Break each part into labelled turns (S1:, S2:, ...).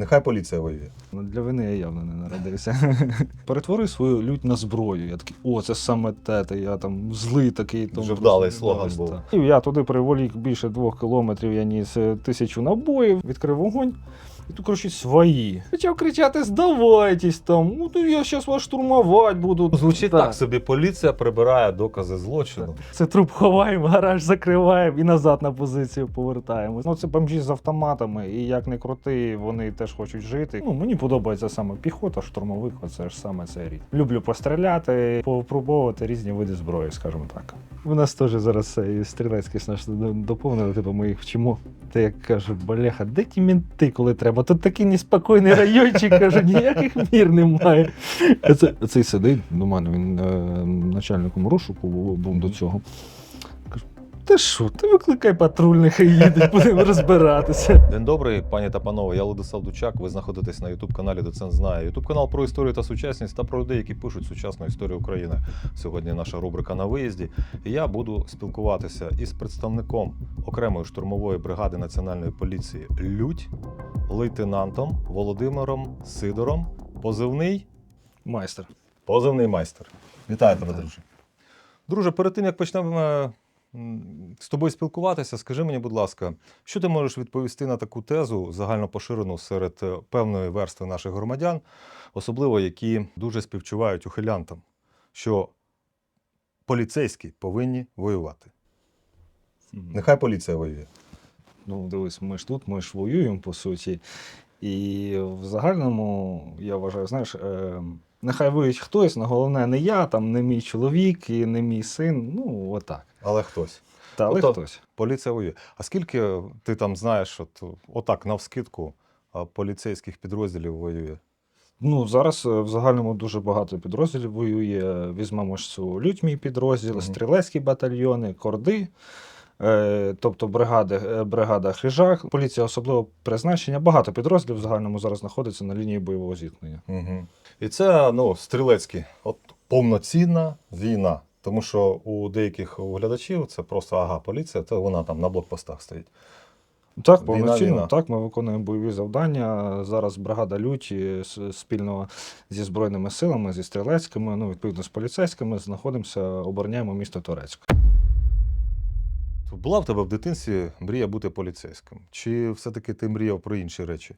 S1: Нехай поліція воює.
S2: Ну, для вини я явно не народився. Перетвори свою лють на зброю. Я такий, о, це саме те, та я там злий такий. Тому Вже
S1: вдалий слоган був.
S2: та. І я туди приволік більше двох кілометрів, я ніс е, тисячу набоїв, відкрив вогонь. І тут, коротше, свої. Почав кричати: здавайтесь там, ну то я зараз вас штурмувати буду.
S1: Звучить
S2: Так.
S1: так собі, поліція прибирає докази злочину.
S2: Це труп ховаємо, гараж закриваємо і назад на позицію повертаємось. Ну це бомжі з автоматами, і як не крути, вони теж хочуть жити. Ну мені подобається саме піхота, штурмовик, оце ж саме цей рід. Люблю постріляти, попробувати різні види зброї, скажімо так. У нас теж зараз цей стрілецький наш доповнили, типу ми їх вчимо. Та як кажуть, бляха, де ті мінти, коли треба? Тут такий неспокійний райончик, каже, ніяких мір немає. Це, цей сидить до мене, він е, начальником розшуку був до цього. Та що, ти викликай патрульних і їдуть, будемо розбиратися.
S1: День добрий, пані та панове. Я Владислав Дучак. Ви знаходитесь на Ютуб каналі Доцент знає. Ютуб канал про історію та сучасність та про людей, які пишуть сучасну історію України. Сьогодні наша рубрика на виїзді. І я буду спілкуватися із представником окремої штурмової бригади національної поліції Лють, лейтенантом Володимиром Сидором. Позивний
S2: Майстер.
S1: позивний майстер. Вітаю тебе, друже. Друже, перед тим як почнемо е, з тобою спілкуватися, скажи мені, будь ласка, що ти можеш відповісти на таку тезу, загально поширену серед е, певної верстви наших громадян, особливо які дуже співчувають ухилянтам, що поліцейські повинні воювати. Нехай поліція воює.
S2: Ну, дивись, ми ж тут, ми ж воюємо по суті. І в загальному, я вважаю, знаєш, е, нехай воюють хтось, але головне не я, там, не мій чоловік і не мій син. Ну, отак.
S1: Але хтось.
S2: Та але
S1: Ото-
S2: хтось.
S1: Поліція воює. А скільки ти там знаєш, от, отак, навскидку, поліцейських підрозділів воює?
S2: Ну, зараз е, в загальному дуже багато підрозділів воює. Візьмемо ж цю лють мій підрозділ,
S1: Мгм.
S2: стрілецькі батальйони, корди. Е, тобто бригади, е, бригада хижак, поліція особливого призначення. Багато підрозділів в загальному зараз знаходиться на лінії бойового зіткнення.
S1: Угу. І це ну, стрілецькі, от повноцінна війна. Тому що у деяких глядачів це просто ага, поліція, то вона там на блокпостах стоїть.
S2: Так, повноцінно. Так, ми виконуємо бойові завдання. Зараз бригада люті спільно зі збройними силами, зі стрілецькими, ну відповідно з поліцейськими, знаходимося, обороняємо місто Торецьк.
S1: Була в тебе в дитинстві мрія бути поліцейським? Чи все-таки ти мріяв про інші речі?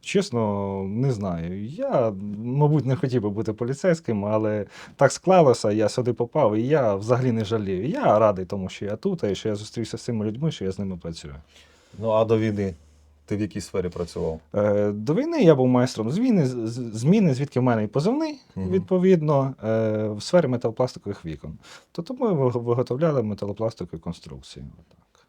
S2: Чесно, не знаю. Я, мабуть, не хотів би бути поліцейським, але так склалося, я сюди попав, і я взагалі не жалію. Я радий тому, що я тут, і що я зустрівся з цими людьми, що я з ними працюю.
S1: Ну а до війни ти в якій сфері працював?
S2: Е, До війни я був майстром зміни, зміни звідки в мене і позивний,
S1: Мгм.
S2: відповідно, е, в сфері металопластикових вікон. Тобто ми виготовляли металопластикові конструкції.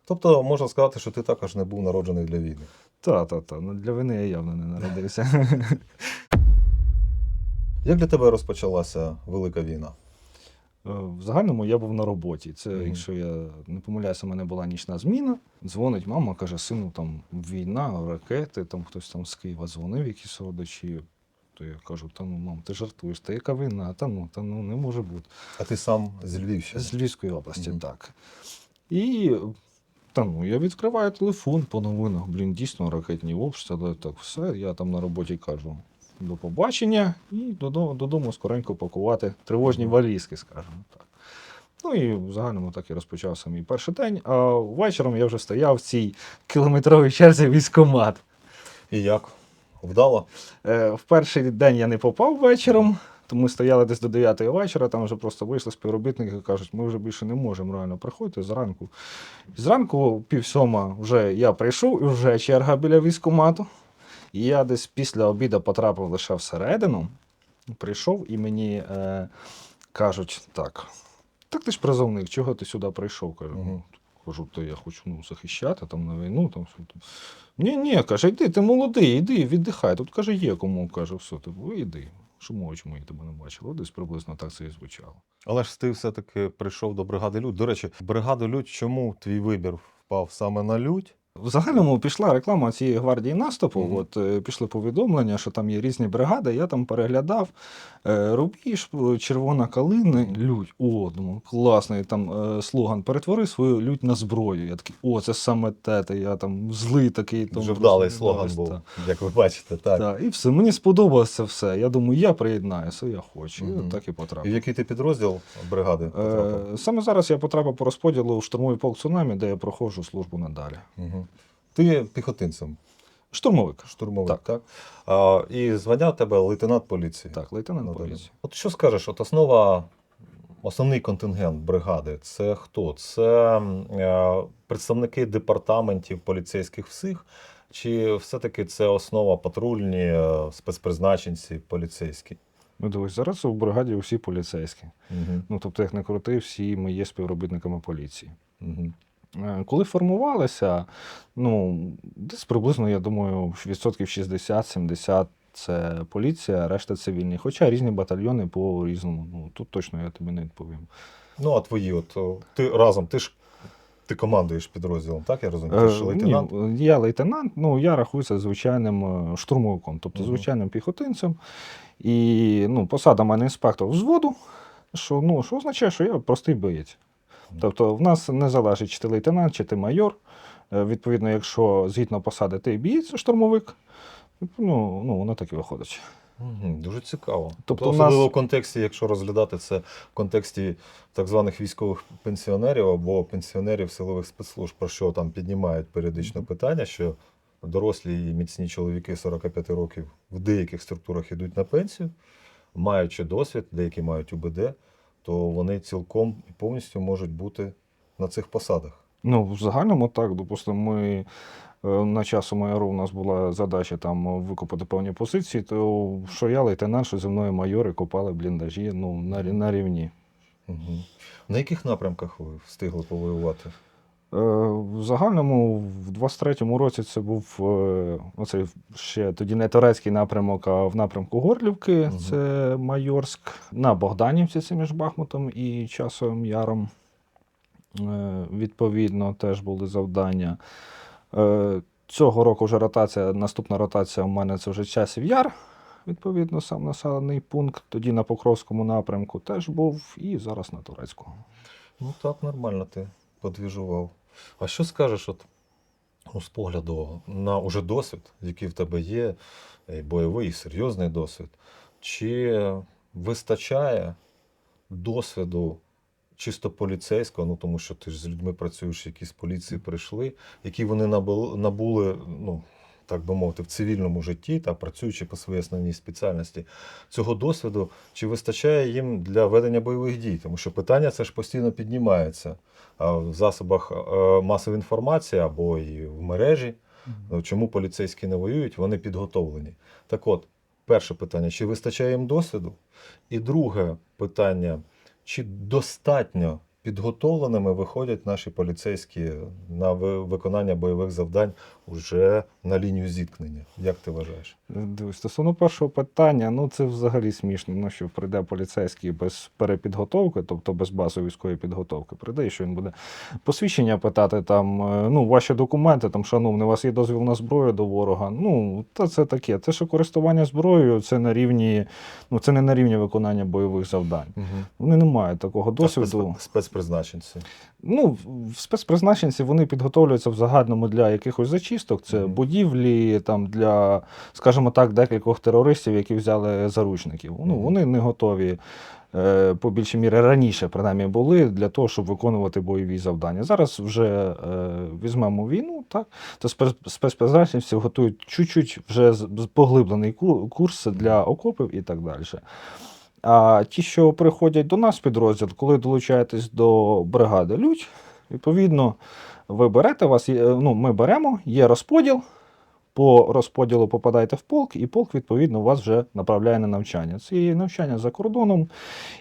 S1: Тобто можна сказати, що ти також не був народжений для війни.
S2: Та, та, та. Ну, для війни я явно не народився.
S1: Як для тебе розпочалася велика війна?
S2: Е, В загальному я був на роботі. Це,
S1: Мгм.
S2: якщо я не помиляюся, у мене була нічна зміна. Дзвонить мама, каже: сину, там війна, ракети, там хтось там з Києва дзвонив, якісь родичі. То я кажу, та ну, мам, ти жартуєш, та яка війна? Та ну, та ну не може бути.
S1: А ти сам з Львівщини?
S2: З Львівської області,
S1: Мгм.
S2: так. І та ну, я відкриваю телефон по новинах. Блін, дійсно ракетні обстріли, так все. Я там на роботі кажу. До побачення і додому, додому скоренько пакувати тривожні валізки, скажімо так. Ну і в загальному так і розпочався мій перший день. А вечором я вже стояв в цій кілометровій черзі військомат.
S1: І як? Вдало?
S2: Е, В перший день я не попав вечором, тому ми стояли десь до 9 вечора, там вже просто вийшли співробітники, кажуть, ми вже більше не можемо реально приходити зранку. Зранку, пів сьома, вже я прийшов, і вже черга біля військкомату. І я десь після обіду потрапив лише всередину. Прийшов і мені е, кажуть, так, так ти ж призовник, чого ти сюди прийшов? Кажу, ну, кажу, то я хочу ну, захищати там на війну. Там, все. Ні, ні, каже, йди, ти молодий, йди, віддихай. Тут каже, є кому. Каже, все, ти йди. Чому я тебе не бачив? Десь приблизно так це і звучало.
S1: Але ж ти все-таки прийшов до бригади Людь. До речі, бригаду Людь, чому твій вибір впав саме на Людь?
S2: В загальному пішла реклама цієї гвардії наступу.
S1: Мгм.
S2: От е, пішли повідомлення, що там є різні бригади. Я там переглядав е, рубіж, е, червона калина, лють. О, думаю, класний там слоган. Перетвори свою лють на зброю. Я такий, о, це саме те. та Я там злий такий. там просто
S1: вдалий слоган був,
S2: та.
S1: як ви бачите, так.
S2: Так, і все, мені сподобалося це все. Я думаю, я приєднаюся, я хочу. І
S1: Мгм.
S2: от так і
S1: І в
S2: потрапив.
S1: який ти підрозділ бригади потрапив?
S2: Саме зараз я потрапив по розподілу в штурмовий полк цунамі, де я проходжу службу надалі.
S1: Угу. Ти є піхотинцем,
S2: Штурмовик.
S1: штурмовик, так?
S2: Так.
S1: А, і звання тебе лейтенант поліції.
S2: Так, лейтенант
S1: Надалі.
S2: поліції.
S1: От що скажеш, от основа, основний контингент бригади це хто? Це е, представники департаментів поліцейських всіх, чи все-таки це основа патрульні, е, спецпризначенці, поліцейські?
S2: Ну, дивись, зараз у бригаді усі поліцейські.
S1: Угу.
S2: Ну, тобто, як не крути, всі ми є співробітниками поліції.
S1: Угу.
S2: Е, Коли формувалися, ну, десь приблизно, я думаю, відсотків 60-70 це поліція, решта цивільні. Хоча різні батальйони по різному. Ну, тут точно я тобі не відповім.
S1: Ну, а твої, от ти разом, ти ж ти командуєш підрозділом, так я розумію? Ти ж
S2: Е,
S1: лейтенант?
S2: Ні, я лейтенант, ну я рахуюся звичайним е, штурмовиком, тобто звичайним піхотинцем. І ну, посада мене інспектор взводу, що, ну, що означає, що я простий боєць. Тобто в нас не залежить, чи ти лейтенант, чи ти майор. Е, Відповідно, якщо згідно посади ти бієць штурмовик, ну, ну воно так і виходить.
S1: Дуже цікаво.
S2: Тобто
S1: Тобто, особливо
S2: нас-
S1: в контексті, якщо розглядати це в контексті так званих військових пенсіонерів або пенсіонерів силових спецслужб, про що там піднімають періодично питання, що дорослі і міцні чоловіки 45 років в деяких структурах йдуть на пенсію, маючи досвід, деякі мають УБД, то вони цілком і повністю можуть бути на цих посадах.
S2: Ну, в загальному так, допустимо, ми е, на часу майору у нас була задача там викопати певні позиції, то що я лейтенант, що зі мною майори копали бліндажі ну, на, на рівні.
S1: Угу. На яких напрямках ви встигли повоювати?
S2: Е, В загальному в 23-му році це був е, оцей ще тоді не турецький напрямок, а в напрямку Горлівки,
S1: Мгм.
S2: це Майорськ. На Богданівці це між Бахмутом і Часовим Яром. Е, Відповідно, теж були завдання. Цього року вже ротація, наступна ротація у мене це вже часів яр. Відповідно, сам населений пункт. Тоді на Покровському напрямку теж був, і зараз на турецькому.
S1: Ну так, нормально ти подвіжував. А що скажеш, от, ну, з погляду на уже досвід, який в тебе є, і бойовий, і серйозний досвід, чи вистачає досвіду чисто поліцейського, ну тому що ти ж з людьми працюєш, які з поліції прийшли, які вони набули, набули ну, так би мовити, в цивільному житті, та працюючи по своїй основній спеціальності, цього досвіду, чи вистачає їм для ведення бойових дій? Тому що питання це ж постійно піднімається в засобах е, масової інформації або і в мережі. Ну, Чому поліцейські не воюють? Вони підготовлені. Так от, перше питання: чи вистачає їм досвіду? І друге питання: чи достатньо підготовленими виходять наші поліцейські на виконання бойових завдань уже на лінію зіткнення? Як ти вважаєш?
S2: Дивись, стосовно першого питання, ну це взагалі смішно, ну, що прийде поліцейський без перепідготовки, тобто без базової військової підготовки. Прийде, і що він буде посвідчення питати, там, е, ну, ваші документи, там, шановний, у вас є дозвіл на зброю до ворога. Ну, та це таке. Це що користування зброєю, це на рівні, ну, це не на рівні виконання бойових завдань. Вони не мають такого досвіду.
S1: Спецпризначенці.
S2: Ну, в спецпризначенці вони підготовлюються в загальному для якихось зачисток. Це
S1: Мгм.
S2: будівлі, там для, скажімо так, декількох терористів, які взяли заручників. Ну, вони не готові. е, По більшій мірі раніше, принаймні, були для того, щоб виконувати бойові завдання. Зараз вже е, візьмемо війну, так то спец- спецпризначенці готують чуть-чуть вже поглиблений ку- курс для окопів і так далі. А ті, що приходять до нас підрозділ, коли долучаєтесь до бригади Людь, відповідно, ви берете вас, ну, ми беремо, є розподіл. По розподілу попадаєте в полк, і полк, відповідно, вас вже направляє на навчання. Це і навчання за кордоном,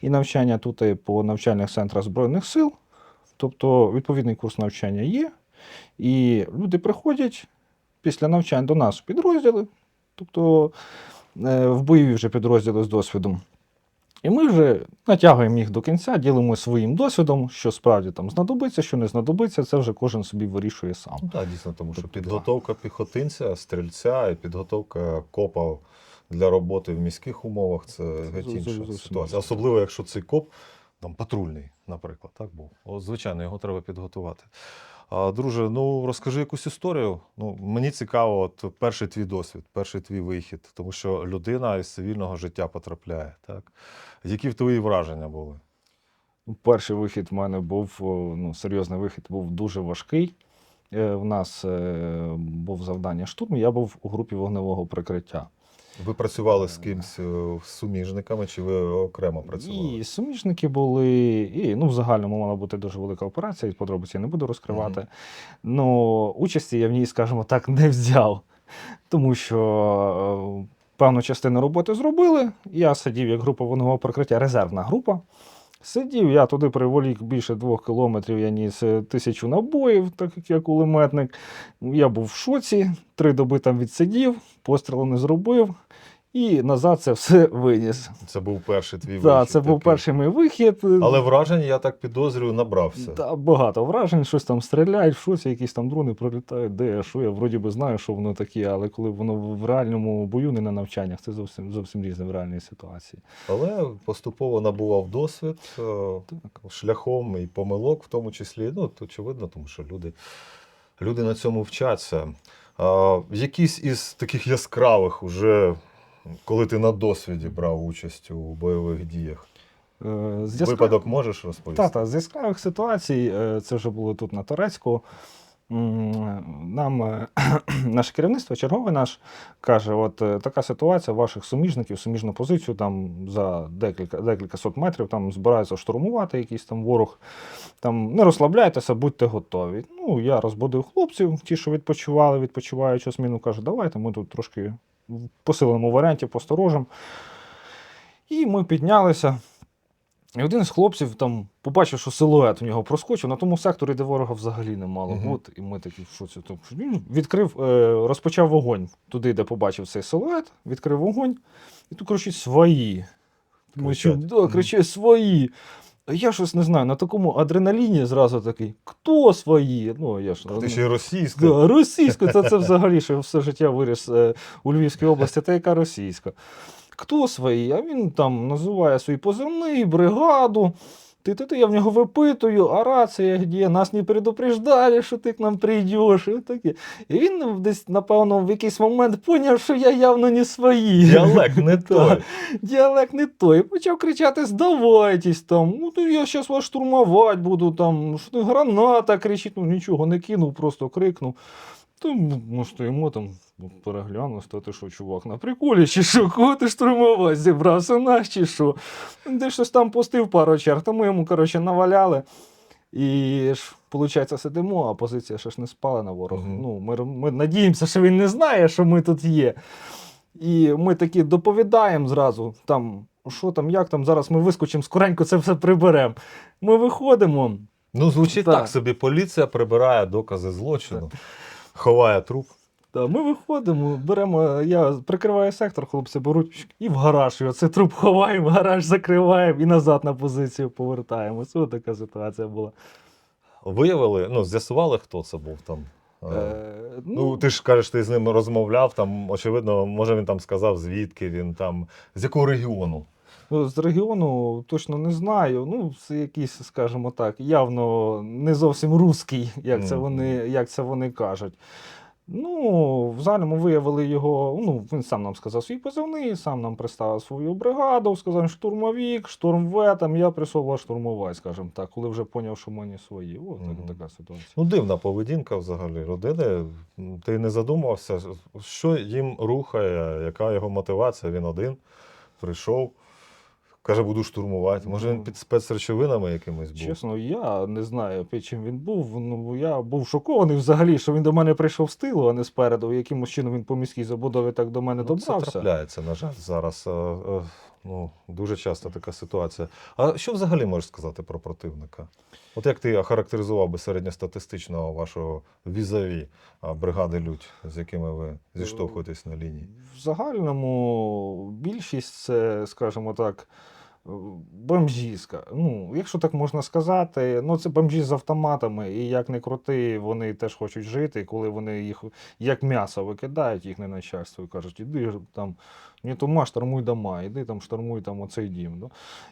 S2: і навчання тут і по навчальних центрах Збройних сил. Тобто відповідний курс навчання є. І люди приходять після навчань до нас в підрозділи, тобто е, в бойові вже підрозділи з досвідом. І ми вже натягуємо їх до кінця, ділимо своїм досвідом, що справді там знадобиться, що не знадобиться, це вже кожен собі вирішує сам.
S1: Ну, так, дійсно, тому що
S2: Тобто,
S1: підготовка піхотинця, стрільця і підготовка копа для роботи в міських умовах це геть інша ситуація. Особливо, якщо цей коп там патрульний, наприклад, так був. О, звичайно, його треба підготувати. Друже, ну розкажи якусь історію. Ну, мені цікаво, от перший твій досвід, перший твій вихід, тому що людина із цивільного життя потрапляє. Так? Які в твої враження були?
S2: Перший вихід в мене був ну, серйозний вихід, був дуже важкий. Е, В нас е, був завдання штурм, я був у групі вогневого прикриття.
S1: Ви працювали з кимсь е, суміжниками, чи ви окремо працювали?
S2: І суміжники були, і ну, в загальному мала бути дуже велика операція, подробиці я не буду розкривати.
S1: Мгм.
S2: Ну, участі я в ній, скажімо так, не взяв, тому що е, певну частину роботи зробили. Я сидів як група воного прикриття, резервна група. Сидів, я туди приволік більше двох кілометрів, я ніс е, тисячу набоїв, так як я кулеметник. Я був в шоці, три доби там відсидів, пострілу не зробив. І назад це все виніс.
S1: Це був перший твій
S2: Так,
S1: вихід.
S2: це був перший мій вихід.
S1: Але вражень, я так підозрюю, набрався.
S2: Та багато вражень, щось там стріляють, щось, якісь там дрони пролітають, де, що я вроді би знаю, що воно таке, але коли воно в реальному бою, не на навчаннях, це зовсім зовсім різне в реальній ситуації.
S1: Але поступово набував досвід е, шляхом і помилок, в тому числі. Ну, то очевидно, тому що люди, люди на цьому вчаться. А, якісь із таких яскравих, уже, коли ти на досвіді брав участь у бойових діях.
S2: Е, з
S1: Випадок можеш розповісти?
S2: Та, та, з яскравих ситуацій, е, це вже було тут на Турецьку. Нам е, наше керівництво, черговий наш, каже: от така ситуація ваших суміжників, суміжну позицію там за декілька, декілька сот метрів там збираються штурмувати якийсь там ворог. Там не розслабляйтеся, будьте готові. Ну, я розбудив хлопців, ті, що відпочивали, відпочиваючи зміну, кажу, давайте ми тут трошки в посиленому варіанті посторожимо. І ми піднялися. І один з хлопців там побачив, що силует у нього проскочив на тому секторі, де ворога взагалі не мало
S1: Мгм.
S2: бути. І ми такі, що це там? Він відкрив, е, розпочав вогонь туди, де побачив цей силует, відкрив вогонь, і тут кричить свої. Ми
S1: Кричать.
S2: да, кричить свої. Я щось не знаю, на такому адреналіні зразу такий, хто свої? Ну, я ж
S1: Ти ще й російська.
S2: Да, російська, це, це взагалі що все життя виріс е, у Львівській області, та яка російська. Хто свої? А він там називає свій позивний, бригаду. Ти, я в нього випитую, а рація де? Нас не предупреждали, що ти к нам прийдеш. І, таке. і він десь, напевно, в якийсь момент поняв, що я явно не свої.
S1: Діалект не той.
S2: Діалект не той. Почав кричати: здавайтесь там. Ну, то я зараз вас штурмувати буду, там, що граната кричить, ну нічого не кинув, просто крикнув. То ми стоїмо там, переглянули, то ти що, чувак, на приколі, чи що, кого ти штурмувати зібрався наш, чи що? Де щось там пустив пару черг, то ми йому, коротше, наваляли. І ж, виходить, сидимо, а позиція ще ж не спала на ворог.
S1: Мгм.
S2: Ну, ми, ми надіємося, що він не знає, що ми тут є. І ми такі доповідаємо зразу, там, що там, як там, зараз ми вискочимо, скоренько це все приберемо. Ми виходимо.
S1: Ну, звучить так.
S2: Так.
S1: собі. Поліція прибирає докази злочину, ховає труп.
S2: Та, ми виходимо, беремо, я прикриваю сектор, хлопці беруть і в гараж. І оце труп ховаємо, гараж закриваємо і назад на позицію повертаємося. Ось така ситуація була.
S1: Виявили, ну, з'ясували, хто це був там. Е,
S2: Е,
S1: Ну, ти ж кажеш, ти з ним розмовляв, там, очевидно, може він там сказав, звідки він там, з якого регіону.
S2: Ну, З регіону точно не знаю. Ну, це якийсь, скажімо так, явно не зовсім русський, як це вони, як це вони кажуть. Ну, в загальному виявили його. Ну, він сам нам сказав свій позивний, сам нам представив свою бригаду, сказав штурмовик, штурмве, там я прийшов вас скажімо так, коли вже поняв, що ми не свої. О, так,
S1: Мгм.
S2: така ситуація.
S1: Ну, дивна поведінка взагалі родини. Ти не задумався, що їм рухає, яка його мотивація. Він один прийшов, каже, буду штурмувати. Може, він
S2: Ну.
S1: під спецречовинами якимись був.
S2: Чесно, я не знаю, під чим він був. Ну, я був шокований взагалі, що він до мене прийшов з тилу, а не спереду. Якимось чином він по міській забудові так до мене
S1: Ну, це трапляється, на жаль, зараз. е, е, Ну, дуже часто така ситуація. А що взагалі можеш сказати про противника? От як ти охарактеризував би середньостатистичного вашого візаві бригади Людь, з якими ви зіштовхуєтесь на лінії?
S2: В загальному більшість це, скажімо так, Бомжіська. Ну, якщо так можна сказати, ну це бомжі з автоматами, і як не крути, вони теж хочуть жити. І коли вони їх як м'ясо викидають, їх не начальство і кажуть, іди там, не тума, штурмуй дома, іди там штурмуй там оцей дім. Да?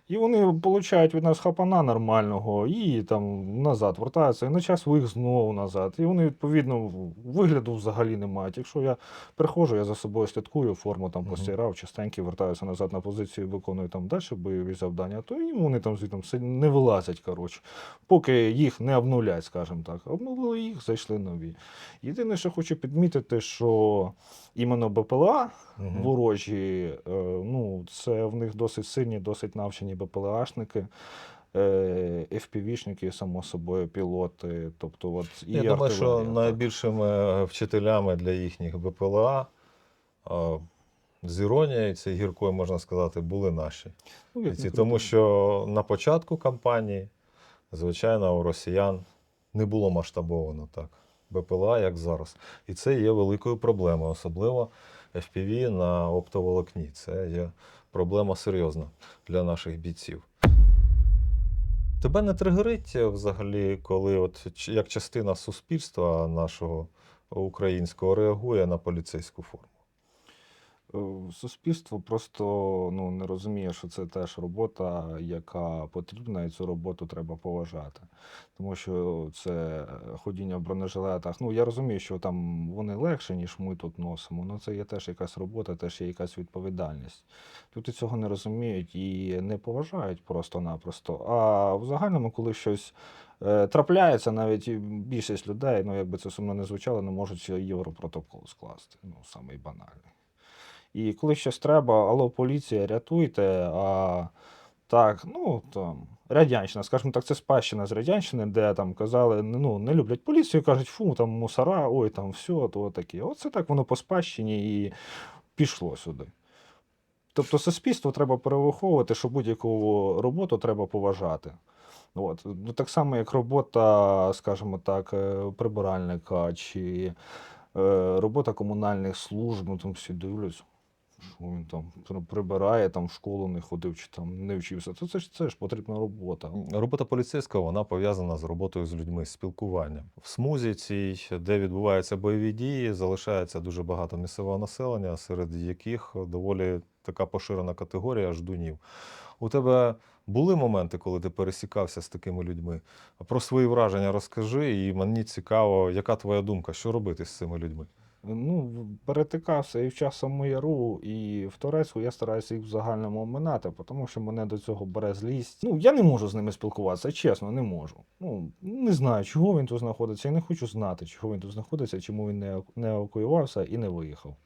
S2: І вони получають від нас хапана нормального і там назад вертаються, і на час їх знову назад. І вони, відповідно, вигляду взагалі не мають. Якщо я приходжу, я за собою слідкую, форму там постирав, частенько вертаюся назад на позицію, виконую там далі бойові завдання, то і вони там звідти не вилазять, коротше. Поки їх не обнулять, скажімо так. Обнулили їх, зайшли нові. Єдине, що хочу підмітити, що іменно БПЛА ворожі, е, ну, це в них досить сильні, досить навчені БПЛАшники. е, FPV-шники, само собою, пілоти. Тобто, от, і
S1: Я думаю, що
S2: так.
S1: найбільшими вчителями для їхніх БПЛА а, з іронією цією гіркою, можна сказати, були наші.
S2: Ну, не
S1: Тому що на початку кампанії, звичайно, у росіян не було масштабовано так. БПЛА, як зараз. І це є великою проблемою, особливо FPV на оптоволокні. Це є проблема серйозна для наших бійців. Тебе не тригерить взагалі, коли от як частина суспільства нашого українського реагує на поліцейську форму?
S2: Е, Суспільство просто ну, не розуміє, що це теж робота, яка потрібна, і цю роботу треба поважати. Тому що це ходіння в бронежилетах. Ну, я розумію, що там вони легше, ніж ми тут носимо. але це є теж якась робота, теж є якась відповідальність. Люди цього не розуміють і не поважають просто-напросто. А в загальному, коли щось е, трапляється, навіть більшість людей, ну якби це сумно не звучало, не можуть європротокол скласти. Ну, самий банальний. І коли щось треба, алло, поліція, рятуйте. А так, ну там радянщина, скажімо так, це спадщина з радянщини, де там казали, ну не люблять поліцію, кажуть, фу, там мусора, ой, там все, то таке. Оце так воно по спадщині і пішло сюди. Тобто суспільство треба перевиховувати, що будь-яку роботу треба поважати. От. Ну, так само, як робота, скажімо так, е, прибиральника чи е, робота комунальних служб, ну там всі дивляться, що він там прибирає, там в школу не ходив чи там не вчився. То це ж це ж потрібна робота.
S1: Робота поліцейського вона пов'язана з роботою з людьми, з спілкуванням. В смузі цій, де відбуваються бойові дії, залишається дуже багато місцевого населення, серед яких доволі така поширена категорія ждунів. У тебе були моменти, коли ти пересікався з такими людьми? Про свої враження розкажи, і мені цікаво, яка твоя думка, що робити з цими людьми?
S2: Ну, перетикався і в часом яру, і в Турецьку я стараюся їх в загальному оминати, тому що мене до цього бере злість. Ну, я не можу з ними спілкуватися, чесно, не можу. Ну, не знаю, чого він тут знаходиться, і не хочу знати, чого він тут знаходиться, чому він не, не евакуювався і не виїхав.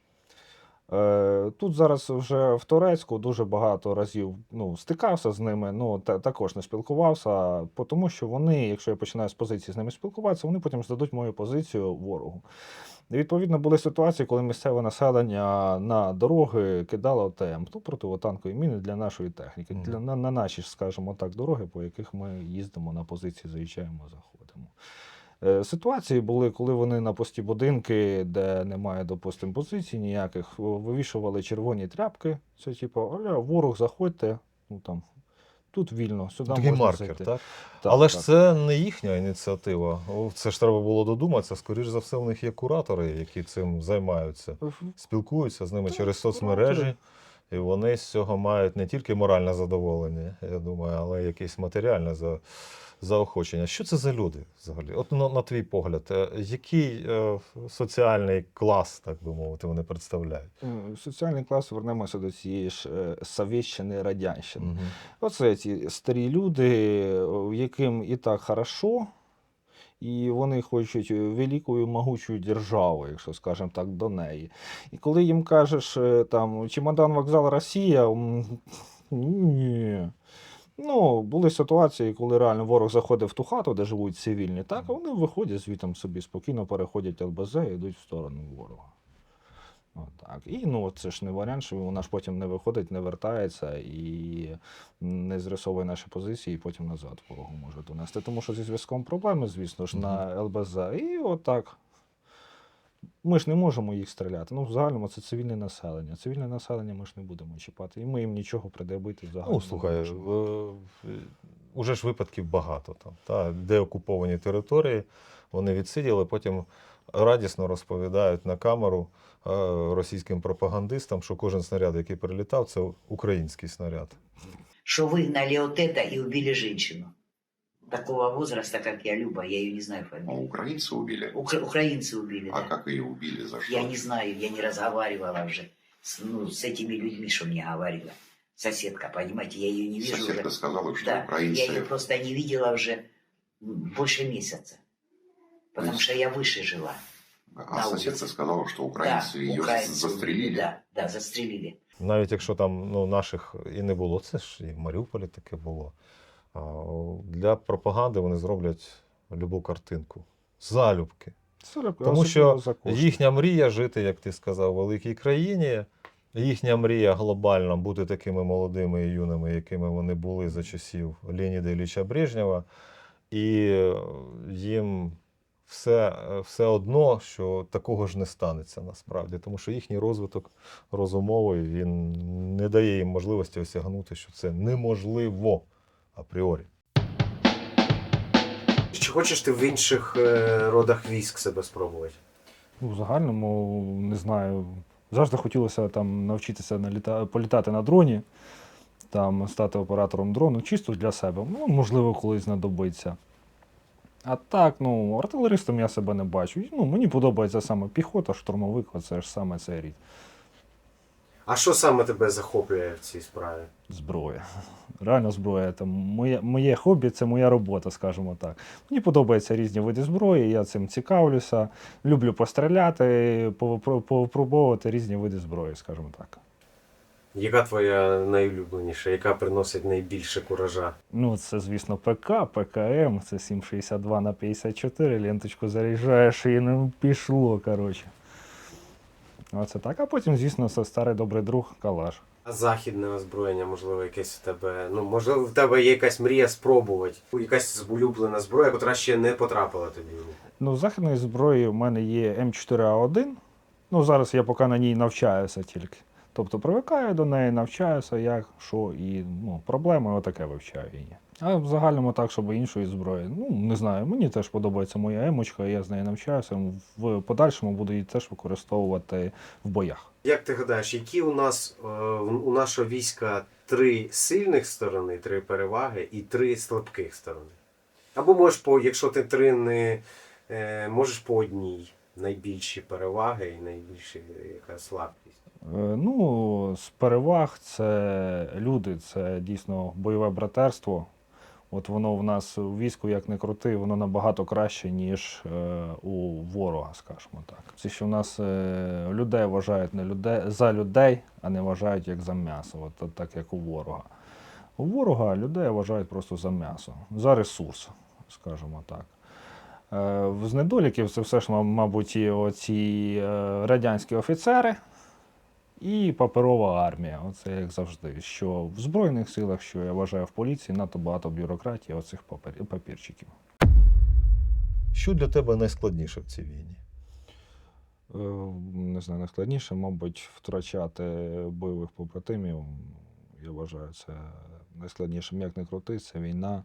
S2: Е, тут зараз вже в Турецьку дуже багато разів ну, стикався з ними, ну та, також не спілкувався, тому що вони, якщо я починаю з позиції з ними спілкуватися, вони потім здадуть мою позицію ворогу. Відповідно, були ситуації, коли місцеве населення на дороги кидало ТМ, ну, противотанкові міни для нашої техніки, для, на, на наші, скажімо так, дороги, по яких ми їздимо на позиції, заїжджаємо, заходимо. Е, Ситуації були, коли вони на пості будинки, де немає, допустимо, позицій ніяких, вивішували червоні тряпки. Це типу, аля, ворог, заходьте, ну там. Тут вільно, сюди
S1: Такий
S2: можна
S1: маркер,
S2: зайти.
S1: так?
S2: Так,
S1: Але ж це не їхня ініціатива. Це ж треба було додуматися. Скоріше за все, у них є куратори, які цим займаються. спілкуються з ними
S2: Так,
S1: через
S2: куратори.
S1: І вони з цього мають не тільки моральне задоволення, я думаю, але й якесь матеріальне за, заохочення. Що це за люди взагалі? От на, на твій погляд, е, який е, соціальний клас, так би мовити, вони представляють?
S2: Е, Соціальний клас вернемося до цієї ж е, Радянщини.
S1: Мгм.
S2: Оце ці старі люди, яким і так хорошо, і вони хочуть великою могучою державу, якщо скажемо так, до неї. І коли їм кажеш е, там чемодан вокзал Росія, ні. Ну, були ситуації, коли реально ворог заходив в ту хату, де живуть цивільні, так, а вони виходять звітом собі спокійно переходять ЛБЗ і йдуть в сторону ворога. Отак. І ну, це ж не варіант, що вона ж потім не виходить, не вертається і не зрисовує наші позиції, і потім назад ворогу може донести. Тому що зі зв'язком проблеми, звісно ж, на ЛБЗ. І отак. Ми ж не можемо їх стріляти. Ну, в загальному це цивільне населення. Цивільне населення ми ж не будемо чіпати. І ми їм нічого придобити взагалі.
S1: Ну, слухай, уже ж випадків багато там, та, де окуповані території, вони відсиділи, потім радісно розповідають на камеру е, російським пропагандистам, що кожен снаряд, який прилітав, це український снаряд.
S3: что выгнали вот это и убили женщину. Такого возраста, как я, Люба, я ее не знаю
S4: А
S3: фамилию.
S4: украинцы убили?
S3: Укра- украинцы убили,
S4: А
S3: да.
S4: как ее убили? За что?
S3: Я не знаю, я не разговаривала уже с, ну, с этими людьми, что мне говорила. Соседка, понимаете, я ее не вижу
S4: Соседка
S3: уже.
S4: сказала, что
S3: Да, я
S4: украинцы...
S3: ее просто не видела уже м, больше месяца. Потому
S4: есть-
S3: что я выше жила.
S4: А
S3: на
S4: соседка
S3: улице.
S4: сказала, что украинцы
S3: да,
S4: ее
S3: украинцы
S4: застрелили.
S3: убили, Да, да, застрелили.
S1: Навіть якщо там ну, наших і не було, це ж і в Маріуполі таке було. А, о, Для пропаганди вони зроблять любу картинку. Залюбки.
S2: Це реп-
S1: Тому
S2: особливо
S1: що
S2: за кошти.
S1: їхня мрія жити, як ти сказав, в великій країні. Їхня мрія глобальна бути такими молодими і юними, якими вони були за часів Леоніда Ілліча Брежнєва. І е, їм все, е, все одно, що такого ж не станеться насправді, тому що їхній розвиток розумовий він не дає їм можливості осягнути, що це неможливо апріорі.
S5: Чи хочеш ти в інших е, родах військ себе спробувати?
S2: Ну, в загальному, не знаю. Завжди хотілося там навчитися наліта... політати на дроні, там стати оператором дрону, чисто для себе. Ну, можливо, колись знадобиться. А так, ну, артилеристом я себе не бачу. Ну, мені подобається саме піхота, штурмовик, оце ж саме цей рід.
S5: А що саме тебе захоплює в цій справі?
S2: Зброя. Реально зброя. Це моє, моє хобі, це моя робота, скажімо так. Мені подобаються різні види зброї, я цим цікавлюся. Люблю постріляти, повипробовувати різні види зброї, скажімо так.
S5: Яка твоя найулюбленіша, яка приносить найбільше куража?
S2: Ну, це, звісно, ПК, ПКМ, це 7,62 на 54, ленточку заряджаєш і ну, пішло, коротше. Оце так. А потім, звісно, це старий добрий друг Калаш.
S5: А західне озброєння, можливо, якесь в тебе. Ну, можливо, в тебе є якась мрія спробувати. Якась улюблена зброя, яка ще не потрапила тобі.
S2: Ну, західної зброї в мене є М4А1. Ну, зараз я поки на ній навчаюся тільки. Тобто привикаю до неї, навчаюся, як, що, і ну, проблеми отаке вивчаю її. А в загальному так, щоб іншої зброї. Ну, не знаю, мені теж подобається моя емочка, я з нею навчаюся. В подальшому буду її теж використовувати в боях.
S5: Як ти гадаєш, які у нас е, у нашого війська три сильних сторони, три переваги і три слабких сторони? Або можеш по, якщо ти три не е, можеш по одній найбільші переваги і найбільші яка слабкість.
S2: Е, Ну, з переваг це люди, це дійсно бойове братерство. От воно в нас у війську, як не крути, воно набагато краще, ніж е, у ворога, скажімо так. Це що в нас е, людей вважають не людей, за людей, а не вважають як за м'ясо, от, так як у ворога. У ворога людей вважають просто за м'ясо, за ресурс, скажімо так. З недоліків це все ж, мабуть, і оці радянські офіцери, і паперова армія. Оце як завжди. Що в Збройних силах, що я вважаю в поліції, надто багато бюрократії, оцих папер... папірчиків.
S1: Що для тебе найскладніше в цій війні?
S2: Е, Не знаю, найскладніше, мабуть, втрачати бойових побратимів. Я вважаю, це найскладнішим. Як не крути, це війна.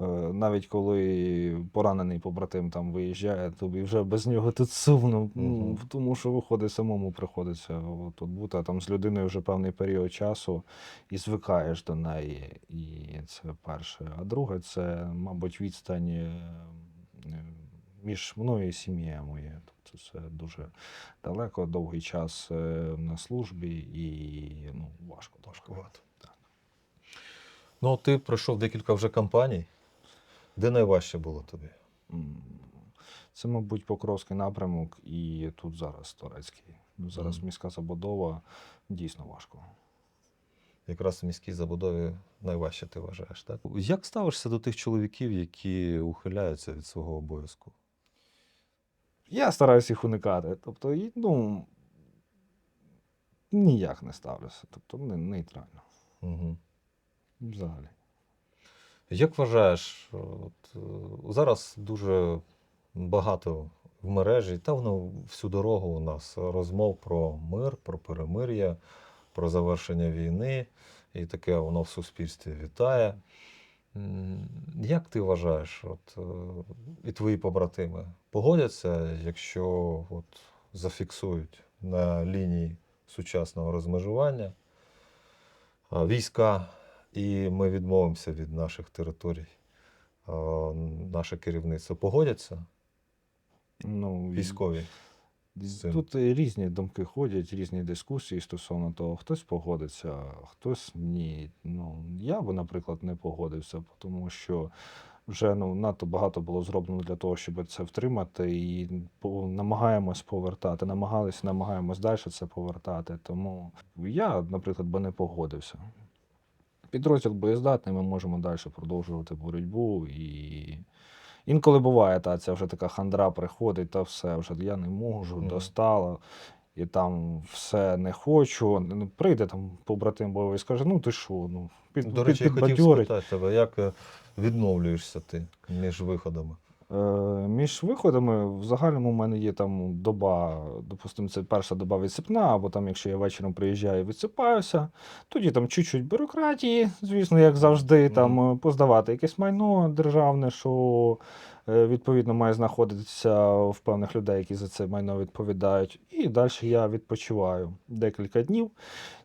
S2: Е, Навіть коли поранений побратим там виїжджає, тобі вже без нього тут сумно, ну,
S1: Мгм.
S2: тому що виходить самому приходиться тут бути, а там з людиною вже певний період часу і звикаєш до неї. І це перше. А друге, це, мабуть, відстань е, е, між мною і сім'єю моєю. Тобто це дуже далеко, довгий час на службі і ну, важко.
S1: Важкувато. Ну, ти пройшов декілька вже кампаній. Де найважче було тобі?
S2: Це, мабуть, Покровський напрямок і тут зараз Турецький. Ну, Зараз
S1: Мгм.
S2: міська забудова дійсно важко.
S1: Якраз в міській забудові найважче ти вважаєш, так? Як ставишся до тих чоловіків, які ухиляються від свого обов'язку?
S2: Я стараюся їх уникати. Тобто, ну, ніяк не ставлюся. Тобто, не, нейтрально.
S1: Угу.
S2: Взагалі.
S1: Як вважаєш, от, е, зараз дуже багато в мережі, та воно всю дорогу у нас розмов про мир, про перемир'я, про завершення війни, і таке воно в суспільстві вітає. Як ти вважаєш, от, е, і твої побратими погодяться, якщо от, зафіксують на лінії сучасного розмежування війська, і ми відмовимося від наших територій? Наше керівництво погодяться
S2: Ну,
S1: військові?
S2: Тут різні думки ходять, різні дискусії стосовно того, хтось погодиться, хтось ні. Ну, я би, наприклад, не погодився, тому що вже ну, надто багато було зроблено для того, щоб це втримати, і намагаємось повертати, намагалися, намагаємось далі це повертати. Тому я, наприклад, би не погодився. Підрозділ боєздатний, ми можемо далі продовжувати боротьбу і. Інколи буває, та ця вже така хандра приходить, та все, вже я не можу,
S1: Мгм.
S2: достала, і там все не хочу. Ну, Прийде там побратим бойовий і скаже: ну ти що, ну, під,
S1: До речі, я хотів спитати тебе, як е, відновлюєшся ти між виходами?
S2: Е, між виходами в загальному в мене є там доба, допустимо, це перша доба відсипна, або там, якщо я вечором приїжджаю, відсипаюся. Тоді там чуть-чуть бюрократії, звісно, як завжди, там е, поздавати якесь майно державне, що е, відповідно має знаходитися в певних людей, які за це майно відповідають. І далі я відпочиваю декілька днів.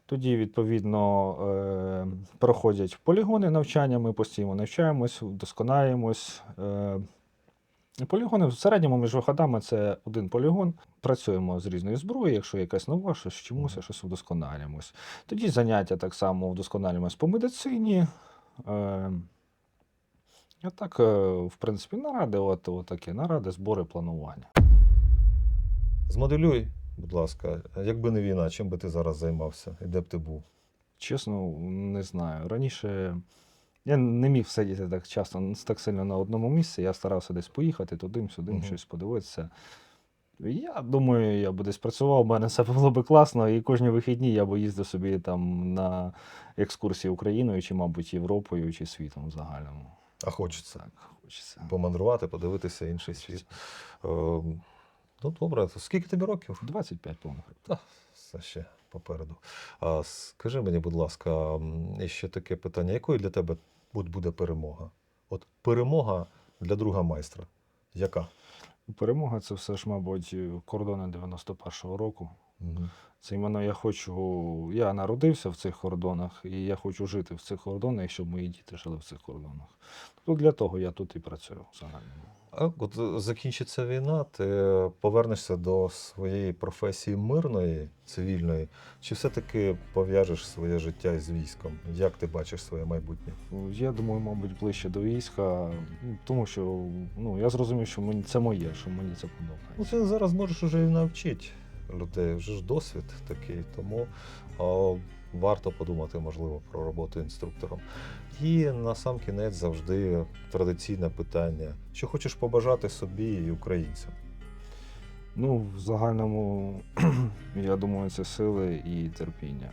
S2: Тоді, відповідно, проходять полігони навчання, ми постійно навчаємось, вдосконаємось. Полігони в середньому між виходами це один полігон. Працюємо з різною зброєю, якщо якась нова, щось вчимося, щось вдосконалюємось. Тоді заняття так само вдосконалюємось по медицині. Е, а так, е, в принципі, наради, от, от такі наради, збори, планування.
S1: Змоделюй, будь ласка, якби не війна, чим би ти зараз займався і де б ти був?
S2: Чесно, не знаю. Раніше я не міг сидіти так часто, так сильно на одному місці. Я старався десь поїхати туди, сюди,
S1: Мгм.
S2: щось подивитися. Я думаю, я би десь працював, у мене все було би класно, і кожні вихідні я би їздив собі там на екскурсії Україною, чи, мабуть, Європою, чи світом в загальному.
S1: А хочеться
S2: Так, хочеться.
S1: помандрувати, подивитися інший світ. Е, ну, добре, то скільки тобі років?
S2: 25 повних.
S1: Та, все ще попереду. А, скажи мені, будь ласка, і ще таке питання: якою для тебе от буде перемога? От перемога для друга майстра. Яка?
S2: Перемога це все ж, мабуть, кордони 91-го року.
S1: Угу.
S2: Це іменно я хочу. Я народився в цих кордонах, і я хочу жити в цих кордонах, і щоб мої діти жили в цих кордонах. Тобто для того я тут і працюю загальному.
S1: От е, закінчиться війна, ти повернешся до своєї професії мирної, цивільної, чи все-таки пов'яжеш своє життя із військом? Як ти бачиш своє майбутнє?
S2: Я думаю, мабуть, ближче до війська, ну, тому що ну, я зрозумів, що мені це моє, що мені це подобається.
S1: Ну, ти зараз можеш уже і навчити людей, вже ж досвід такий, тому варто подумати, можливо, про роботу інструктором. І на сам кінець завжди традиційне питання: що хочеш побажати собі і українцям?
S2: Ну, в загальному, я думаю, це сили і терпіння.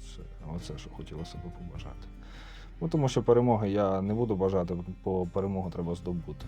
S2: Це, оце, що хотілося б побажати. Ну, тому що перемоги я не буду бажати, бо перемогу треба здобути.